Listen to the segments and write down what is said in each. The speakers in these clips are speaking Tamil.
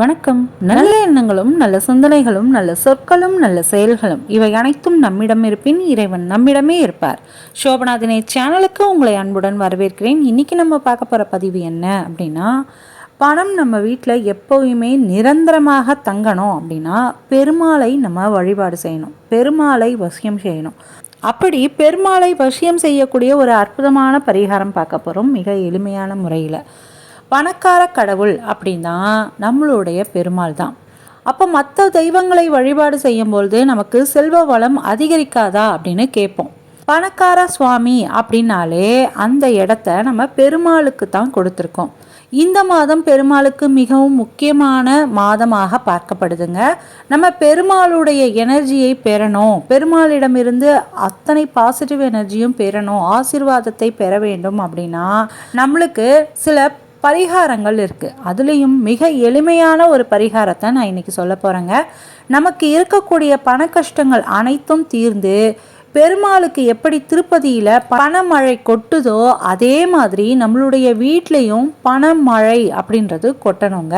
வணக்கம். நல்ல எண்ணங்களும் நல்ல சிந்தனைகளும் நல்ல சொற்களும் நல்ல செயல்களும் இவை அனைத்தும் நம்மிடம் இருப்பின் இறைவன் நம்மிடமே இருப்பார். சோபநாதினை சேனலுக்கு உங்களை அன்புடன் வரவேற்கிறேன். இன்னைக்கு நம்ம பார்க்க போகிற பதிவு என்ன அப்படின்னா பணம் நம்ம வீட்டில் எப்போயுமே நிரந்தரமாக தங்கணும் அப்படின்னா பெருமாளை நம்ம வழிபாடு செய்யணும். பெருமாளை வசியம் செய்யணும். அப்படி பெருமாளை வசியம் செய்யக்கூடிய ஒரு அற்புதமான பரிகாரம் பார்க்க போகிறோம் மிக எளிமையான முறையில். பணக்கார கடவுள் அப்படின்னா நம்மளுடைய பெருமாள் தான். அப்போ மற்ற தெய்வங்களை வழிபாடு செய்யும்பொழுது நமக்கு செல்வ வளம் அதிகரிக்காதா அப்படின்னு கேட்போம். பணக்கார சுவாமி அப்படின்னாலே அந்த இடத்த நம்ம பெருமாளுக்கு தான் கொடுத்துருக்கோம். இந்த மாதம் பெருமாளுக்கு மிகவும் முக்கியமான மாதமாக பார்க்கப்படுதுங்க. நம்ம பெருமாளுடைய எனர்ஜியை பெறணும். பெருமாளிடமிருந்து அத்தனை பாசிட்டிவ் எனர்ஜியும் பெறணும். ஆசீர்வாதத்தை பெற வேண்டும் அப்படின்னா நம்மளுக்கு சில பரிகாரங்கள் இருக்குது அதுலேயும் மிக எளிமையான ஒரு பரிகாரத்தை நான் இன்னைக்கு சொல்ல போகிறேங்க நமக்கு இருக்கக்கூடிய பண கஷ்டங்கள் அனைத்தும் தீர்ந்து பெருமாளுக்கு எப்படி திருப்பதியில் பணமழை கொட்டுதோ அதே மாதிரி நம்மளுடைய வீட்லேயும் பணமழை அப்படின்றது கொட்டணுங்க.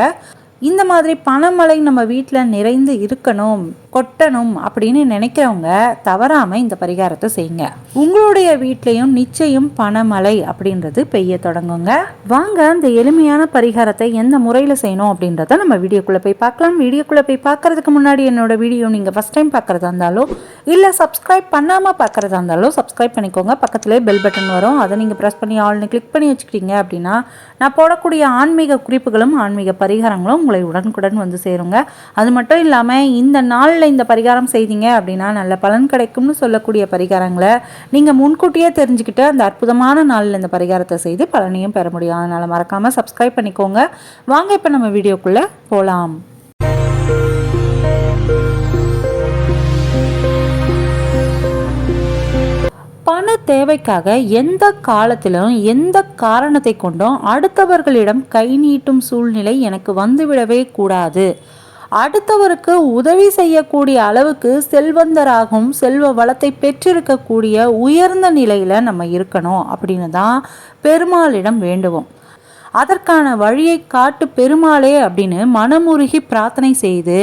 இந்த மாதிரி பணமழை நம்ம வீட்டில் நிறைந்து இருக்கணும். கொட்டணும் அப்படின்னு நினைக்கிறவங்க தவறாமல் இந்த பரிகாரத்தை செய்யுங்க. உங்களுடைய வீட்லேயும் நிச்சயம் பணமழை அப்படின்றது பெய்ய தொடங்குங்க. வாங்க இந்த எளிமையான பரிகாரத்தை எந்த முறையில் செய்யணும் அப்படின்றத நம்ம வீடியோக்குள்ளே போய் பார்க்கலாம். வீடியோக்குள்ளே போய் பார்க்கறதுக்கு முன்னாடி என்னோட வீடியோ நீங்கள் ஃபஸ்ட் டைம் பார்க்குறதா இருந்தாலும் இல்லை சப்ஸ்கிரைப் பண்ணாமல் பார்க்குறதா இருந்தாலும் சப்ஸ்கிரைப் பண்ணிக்கோங்க. பக்கத்துலேயே பெல் பட்டன் வரும். அதை நீங்கள் ப்ரெஸ் பண்ணி ஆல்னு கிளிக் பண்ணி வச்சுக்கிட்டீங்க அப்படின்னா நான் போடக்கூடிய ஆன்மீக குறிப்புகளும் ஆன்மீக பரிகாரங்களும் உங்களை உடனுக்குடன் வந்து சேருங்க. அது மட்டும் இல்லாமல் இந்த நாளில் இந்த பரிகாரம் செய்தீங்க அப்படின்னா நல்ல பலன் கிடைக்கும்னு சொல்லக்கூடிய பரிகாரங்களை நீங்கள் முன்கூட்டியே தெரிஞ்சுக்கிட்டு அந்த அற்புதமான நாளில் இந்த பரிகாரத்தை செய்து பலனையும் பெற முடியும். அதனால் மறக்காமல் சப்ஸ்கிரைப் பண்ணிக்கோங்க. வாங்க இப்போ நம்ம வீடியோக்குள்ளே போகலாம் பண தேவைக்காக எந்த காலத்திலும் எந்த காரணத்தை கொண்டும் அடுத்தவர்களிடம் கை நீட்டும் சூழ்நிலை எனக்கு வந்துவிடவே கூடாது. அடுத்தவருக்கு உதவி செய்யக்கூடிய அளவுக்கு செல்வந்தராகவும் செல்வ வளத்தை பெற்றிருக்கக்கூடிய உயர்ந்த நிலையில் நம்ம இருக்கணும் அப்படின்னு தான் பெருமாளிடம் வேண்டுவோம். அதற்கான வழியை காட்டு பெருமாளே அப்படின்னு மனமுருகி பிரார்த்தனை செய்து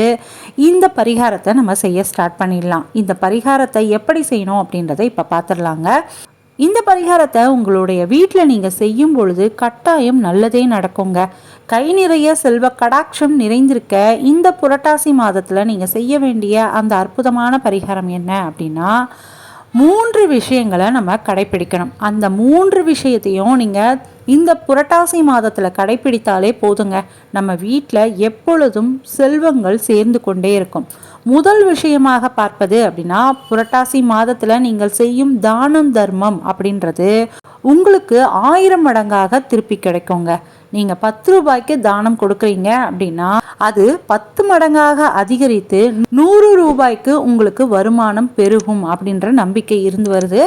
இந்த பரிகாரத்தை நம்ம செய்ய ஸ்டார்ட் பண்ணிடலாம். இந்த பரிகாரத்தை எப்படி செய்யணும் அப்படின்றத இப்போ பார்த்துடலாங்க. இந்த பரிகாரத்தை உங்களுடைய வீட்டில் நீங்கள் செய்யும் பொழுது கட்டாயம் நல்லதே நடக்குங்க. கை நிறைய செல்வ கடாட்சம் நிறைந்திருக்க இந்த புரட்டாசி மாதத்தில் நீங்கள் செய்ய வேண்டிய அந்த அற்புதமான பரிகாரம் என்ன அப்படின்னா மூன்று விஷயங்களை நம்ம கடைப்பிடிக்கணும். அந்த மூன்று விஷயத்தையும் நீங்கள் இந்த புரட்டாசி மாதத்தில் கடைப்பிடித்தாலே போதுங்க. நம்ம வீட்டில் எப்பொழுதும் செல்வங்கள் சேர்ந்து கொண்டே இருக்கும். முதல் விஷயமாக பார்ப்பது அப்படின்னா புரட்டாசி மாதத்தில் நீங்கள் செய்யும் தானம் தர்மம் அப்படின்றது உங்களுக்கு ஆயிரம் மடங்காக திருப்பி கிடைக்குங்க. நீங்க பத்து ரூபாய்க்கு தானம் கொடுக்குறீங்க அப்படின்னா அது பத்து மடங்காக அதிகரித்து நூறு ரூபாய்க்கு உங்களுக்கு வருமானம் பெருகும் அப்படின்ற நம்பிக்கை இருந்து வருது.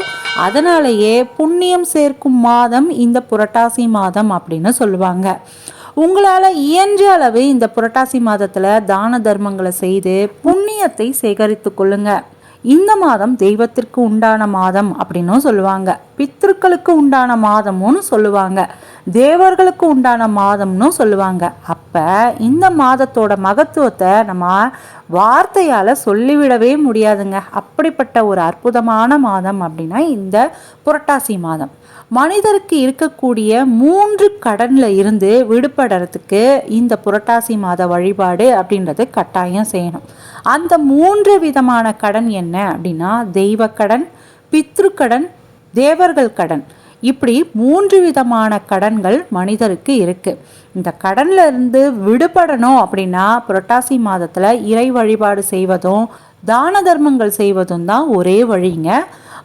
அதனாலேயே புண்ணியம் சேர்க்கும் மாதம் இந்த புரட்டாசி மாதம் அப்படின்னு சொல்லுவாங்க. உங்களால் இயன்ற அளவு இந்த புரட்டாசி மாதத்தில் தான தர்மங்களை செய்து புண்ணியத்தை சேகரித்து கொள்ளுங்க. இந்த மாதம் தெய்வத்திற்கு உண்டான மாதம் அப்படின்னும் சொல்லுவாங்க. பித்ருக்களுக்கு உண்டான மாதமும் சொல்லுவாங்க. தேவர்களுக்கு உண்டான மாதம்னு சொல்லுவாங்க. அப்போ இந்த மாதத்தோட மகத்துவத்தை நம்ம வார்த்தையால் சொல்லிவிடவே முடியாதுங்க. அப்படிப்பட்ட ஒரு அற்புதமான மாதம் அப்படின்னா இந்த புரட்டாசி மாதம். மனிதருக்கு இருக்கக்கூடிய மூன்று கடனில் இருந்து விடுபடுறதுக்கு இந்த புரட்டாசி மாத வழிபாடு அப்படின்றது கட்டாயம் செய்யணும். அந்த மூன்று விதமான கடன் என்ன அப்படின்னா தெய்வ கடன் பித்ருக்கடன் தேவர்கள் கடன். இப்படி மூன்று விதமான கடன்கள் மனிதருக்கு இருக்குது இந்த கடன்ல இருந்து விடுபடணும் அப்படின்னா புரட்டாசி மாதத்தில் இறை வழிபாடு செய்வதும் தான தர்மங்கள் செய்வதும் தான் ஒரே வழிங்க.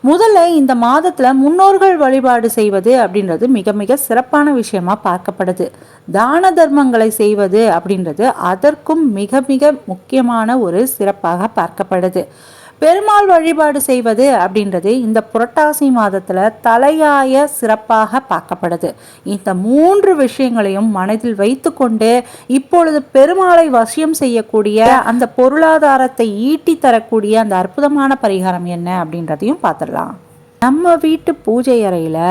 முதல்ல இந்த மாதத்தில் முன்னோர்கள் வழிபாடு செய்வது அப்படின்றது மிக மிக சிறப்பான விஷயமா பார்க்கப்படுது. தான தர்மங்களை செய்வது அப்படின்றது அதற்கும் மிக மிக முக்கியமான ஒரு சிறப்பாக பார்க்கப்படுது. பெருமாள் வழிபாடு செய்வது அப்படின்றது இந்த புரட்டாசி மாதத்தில் தலையாய சிறப்பாக பார்க்கப்படுது. இந்த மூன்று விஷயங்களையும் மனதில் வைத்துக்கொண்டு இப்பொழுது பெருமாளை வசியம் செய்யக்கூடிய அந்த பொருளாதாரத்தை ஈட்டி தரக்கூடிய அந்த அற்புதமான பரிகாரம் என்ன அப்படின்றதையும் பார்த்துடலாம். நம்ம வீட்டு பூஜை அறையில்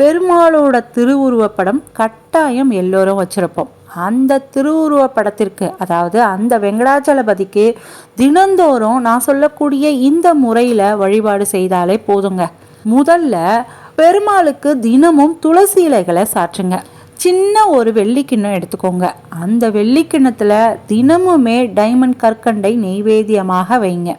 பெருமாளோட திருவுருவப்படம் கட்டாயம் எல்லோரும் வச்சுருப்போம். அந்த திருவுருவ படத்திற்கு அதாவது அந்த வெங்கடாச்சலபதிக்கு தினந்தோறும் நான் சொல்லக்கூடிய இந்த முறையில் வழிபாடு செய்தாலே போதுங்க. முதல்ல பெருமாளுக்கு தினமும் துளசி இலைகளை சாற்றுங்க. சின்ன ஒரு வெள்ளிக்கிண்ணம் எடுத்துக்கோங்க. அந்த வெள்ளிக்கிண்ணத்தில் தினமுமே டைமண்ட் கற்கண்டை நெய்வேத்தியமாக வைங்க.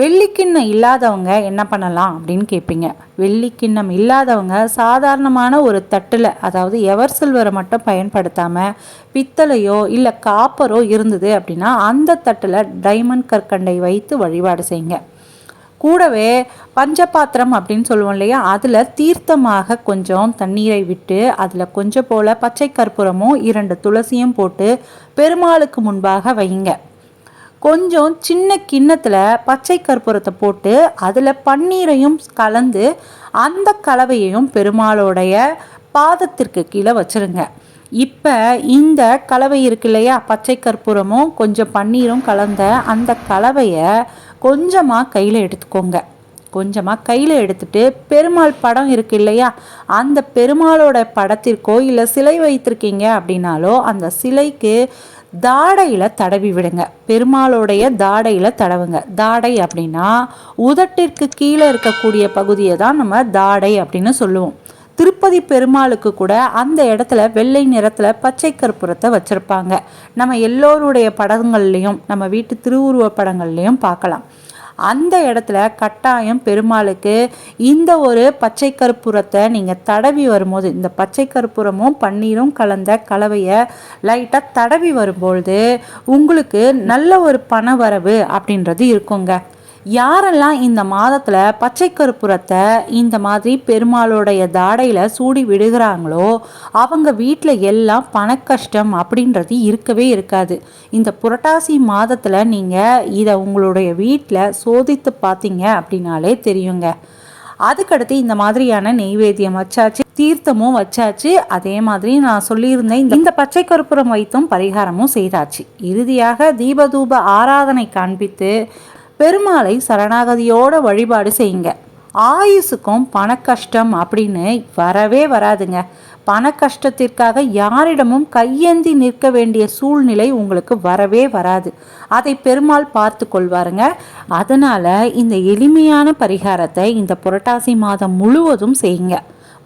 வெள்ளிக்கிண்ணம் இல்லாதவங்க என்ன பண்ணலாம் அப்படின்னு கேட்பீங்க. வெள்ளிக்கிண்ணம் இல்லாதவங்க சாதாரணமான ஒரு தட்டில் அதாவது எவர் சில்வரை மட்டும் பயன்படுத்தாமல் பித்தளையோ இல்லை காப்பரோ இருந்தது அப்படின்னா அந்த தட்டில் டைமண்ட் கற்கண்டை வைத்து வழிபாடு செய்யுங்க. கூடவே பஞ்சபாத்திரம் அப்படின்னு சொல்லுவோம் இல்லையா அதில் தீர்த்தமாக கொஞ்சம் தண்ணீரை விட்டு அதில் கொஞ்சம் போல் பச்சை கற்பூரமும் இரண்டு துளசியும் போட்டு பெருமாளுக்கு முன்பாக வைங்க கொஞ்சம் சின்ன கிண்ணத்தில் பச்சை கற்பூரத்தை போட்டு அதில் பன்னீரையும் கலந்து அந்த கலவையையும் பெருமாளோடைய பாதத்திற்கு கீழே வச்சுருங்க. இப்போ இந்த கலவை இருக்கு இல்லையா? பச்சை கற்பூரமும் கொஞ்சம் பன்னீரும் கலந்த அந்த கலவையை கொஞ்சமாக கையில் எடுத்துக்கோங்க. கொஞ்சமாக கையில் எடுத்துட்டு பெருமாள் படம் இருக்கு இல்லையா? அந்த பெருமாளோட படத்திற்கோ இல்லை சிலை வைத்திருக்கீங்க அப்படின்னாலோ அந்த சிலைக்கு தாடையில் தடவி விடுங்க. பெருமாளுடைய தாடையில் தடவுங்க. தாடை அப்படின்னா உதட்டிற்கு கீழே இருக்கக்கூடிய பகுதியை தான் நம்ம தாடை அப்படின்னு சொல்லுவோம். திருப்பதி பெருமாளுக்கு கூட அந்த இடத்துல வெள்ளை நிறத்தில் பச்சை கற்பூரத்தை வச்சுருப்பாங்க. நம்ம எல்லோருடைய படங்கள்லையும் நம்ம வீட்டு திருவுருவ படங்கள்லையும் பார்க்கலாம். அந்த இடத்துல கட்டாயம் பெருமாளுக்கு இந்த ஒரு பச்சை கற்பூரத்தை நீங்கள் தடவி வரும்போது இந்த பச்சை கற்பூரமும் பன்னீரும் கலந்த கலவையை லைட்டாக தடவி வரும்பொழுது உங்களுக்கு நல்ல ஒரு பண வரவு அப்படின்றது இருக்குங்க. யாரெல்லாம் இந்த மாதத்தில் பச்சை கருப்புரத்தை இந்த மாதிரி பெருமாளுடைய தாடையில் சூடி விடுகிறாங்களோ அவங்க வீட்டில் எல்லாம் பணக்கஷ்டம் அப்படின்றது இருக்கவே இருக்காது. இந்த புரட்டாசி மாதத்தில் நீங்கள் இதை உங்களுடைய வீட்டில் சோதித்து பார்த்தீங்க அப்படின்னாலே தெரியுங்க. அதுக்கடுத்து இந்த மாதிரியான நெய்வேத்தியம் வச்சாச்சு தீர்த்தமும் வச்சாச்சு. அதே மாதிரி நான் சொல்லியிருந்தேன் இந்த பச்சை கருப்புரம் வைத்தும் பரிகாரமும் செய்தாச்சு. இறுதியாக தீபதூப ஆராதனை காண்பித்து பெருமாளை சரணாகதியோட வழிபாடு செய்யுங்க. ஆயுசுக்கும் பண கஷ்டம் அப்படின்னு வரவே வராதுங்க. பண கஷ்டத்திற்காக யாரிடமும் கையேந்தி நிற்க வேண்டிய சூழ்நிலை உங்களுக்கு வரவே வராது. அதை பெருமாள் பார்த்து கொள்வாருங்க. அதனால் இந்த எளிமையான பரிகாரத்தை இந்த புரட்டாசி மாதம் முழுவதும் செய்யுங்க.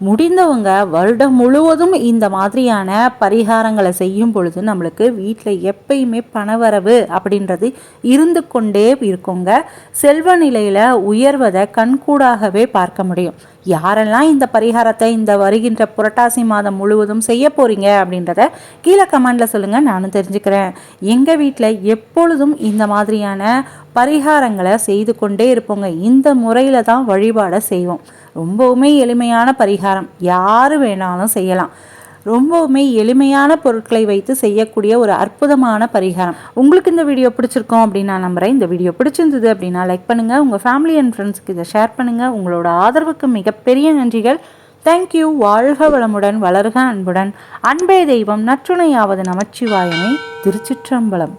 முடிந்தவங்க வருடம் முழுவதும் இந்த மாதிரியான பரிகாரங்களை செய்யும் பொழுது நம்மளுக்கு வீட்டில் எப்பயுமே பணவரவு அப்படின்றது இருந்து கொண்டே இருக்குங்க. செல்வ நிலையில் உயர்வதை கண்கூடாகவே பார்க்க முடியும். யாரெல்லாம் இந்த பரிகாரத்தை இந்த வருகின்ற புரட்டாசி மாதம் முழுவதும் செய்ய போகிறீங்க அப்படின்றத கீழே கமெண்டில் சொல்லுங்கள் நானும் தெரிஞ்சுக்கிறேன். எங்கள் வீட்டில் எப்பொழுதும் இந்த மாதிரியான பரிகாரங்களை செய்து கொண்டே இருப்போங்க. இந்த முறையில் தான் வழிபாடை செய்வோம். ரொம்பவுமே எளிமையான பரிகாரம். யார் வேணாலும் செய்யலாம். ரொம்பவுமே எளிமையான பொருட்களை வைத்து செய்யக்கூடிய ஒரு அற்புதமான பரிகாரம். உங்களுக்கு இந்த வீடியோ பிடிச்சிருக்கோம் அப்படின்னு நான் நம்புகிறேன் இந்த வீடியோ பிடிச்சிருந்தது அப்படின்னா லைக் பண்ணுங்கள் உங்கள் ஃபேமிலி அண்ட் ஃப்ரெண்ட்ஸ்க்கு இதை ஷேர் பண்ணுங்கள் உங்களோட ஆதரவுக்கு மிகப்பெரிய நன்றிகள். தேங்க்யூ வாழ்க வளமுடன் வளர்க அன்புடன். அன்பே தெய்வம் நற்றுணையாவது நமச்சிவாயனை திருச்சிற்றம்பலம்.